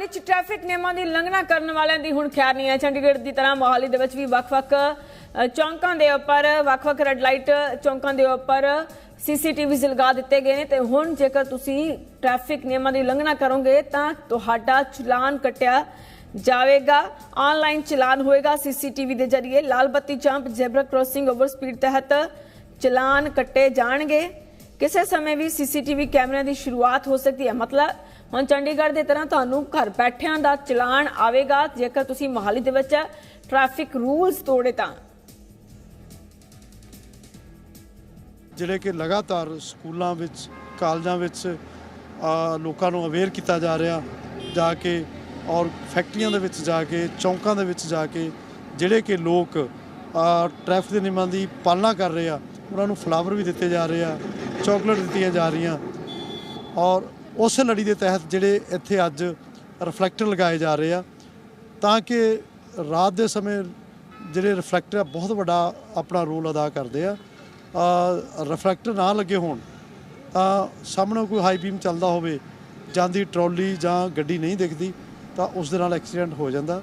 ਮੋਹਾਲੀ 'ਚ ਟ੍ਰੈਫਿਕ ਨਿਯਮਾਂ ਦੀ ਉਲੰਘਣਾ ਕਰਨ ਵਾਲਿਆਂ ਦੀ ਹੁਣ ਖੈਰ ਨਹੀਂ ਹੈ। ਚੰਡੀਗੜ੍ਹ ਦੀ ਤਰ੍ਹਾਂ ਮੋਹਾਲੀ ਦੇ ਵਿੱਚ ਵੀ ਵੱਖ-ਵੱਖ ਚੌਂਕਾਂ ਦੇ ਉੱਪਰ, ਵੱਖ-ਵੱਖ ਰੈੱਡ ਲਾਈਟ ਚੌਂਕਾਂ ਦੇ ਉੱਪਰ ਸੀਸੀਟੀਵੀ ਲਗਾ ਦਿੱਤੇ ਗਏ ਨੇ ਤੇ ਹੁਣ ਜੇਕਰ ਤੁਸੀਂ ਟ੍ਰੈਫਿਕ ਨਿਯਮਾਂ ਦੀ ਉਲੰਘਣਾ ਕਰੋਗੇ ਤਾਂ ਤੁਹਾਡਾ ਚਲਾਨ ਕੱਟਿਆ ਜਾਵੇਗਾ। ਆਨਲਾਈਨ ਚਲਾਨ ਹੋਏਗਾ ਸੀਸੀਟੀਵੀ ਦੇ ਜ਼ਰੀਏ। ਲਾਲ ਬੱਤੀ jump zebra crossing over speed ਤਹਿਤ ਚਲਾਨ ਕੱਟੇ ਜਾਣਗੇ। ਕਿਸੇ ਸਮੇਂ ਵੀ ਸੀਸੀਟੀਵੀ ਕੈਮਰਿਆਂ ਦੀ ਸ਼ੁਰੂਆਤ ਹੋ ਸਕਦੀ ਹੈ। ਮਤਲਬ ਹੁਣ ਚੰਡੀਗੜ੍ਹ ਦੇ ਤਰ੍ਹਾਂ ਤੁਹਾਨੂੰ ਘਰ ਬੈਠਿਆਂ ਦਾ ਚਲਾਨ ਆਵੇਗਾ। ਜੇਕਰ ਤੁਸੀਂ ਮੋਹਾਲੀ ਦੇ ਵਿੱਚ ਟ੍ਰੈਫਿਕ ਰੂਲਸ ਤੋੜੇ ਤਾਂ। ਜਿਹੜੇ ਕਿ ਲਗਾਤਾਰ ਸਕੂਲਾਂ ਵਿੱਚ ਕਾਲਜਾਂ ਵਿੱਚ ਲੋਕਾਂ ਨੂੰ ਅਵੇਅਰ ਕੀਤਾ ਜਾ ਰਿਹਾ ਜਾ ਕੇ ਔਰ ਫੈਕਟਰੀਆਂ ਦੇ ਵਿੱਚ ਜਾ ਕੇ ਚੌਂਕਾਂ ਦੇ ਵਿੱਚ ਜਾ ਕੇ ਜਿਹੜੇ ਕਿ ਲੋਕ ਆ, ਟ੍ਰੈਫਿਕ ਦੇ ਨਿਯਮਾਂ ਦੀ ਪਾਲਣਾ ਕਰ ਰਹੇ ਆ ਉਹਨਾਂ ਨੂੰ ਫਲਾਵਰ ਵੀ ਦਿੱਤੇ ਜਾ ਰਹੇ ਆ। ਚਾਕਲੇਟ ਦਿੱਤੀਆਂ ਜਾ ਰਹੀਆਂ। ਔਰ ਉਸ ਲੜੀ ਦੇ ਤਹਿਤ ਜਿਹੜੇ ਇੱਥੇ ਅੱਜ ਰਿਫਲੈਕਟਰ ਲਗਾਏ ਜਾ ਰਹੇ ਆ, ਤਾਂ ਕਿ ਰਾਤ ਦੇ ਸਮੇਂ ਜਿਹੜੇ ਰਿਫਲੈਕਟਰ ਆ, ਬਹੁਤ ਵੱਡਾ ਆਪਣਾ ਰੋਲ ਅਦਾ ਕਰਦੇ ਆ। ਰਿਫਲੈਕਟਰ ਨਾ ਲੱਗੇ ਹੋਣ, ਤਾਂ ਸਾਹਮਣੇ ਕੋਈ ਹਾਈ ਬੀਮ ਚੱਲਦਾ ਹੋਵੇ ਜਾਂਦੀ ਟਰਾਲੀ ਜਾਂ ਗੱਡੀ ਨਹੀਂ ਦਿਖਦੀ, ਤਾਂ ਉਸ ਦੇ ਨਾਲ ਐਕਸੀਡੈਂਟ ਹੋ ਜਾਂਦਾ।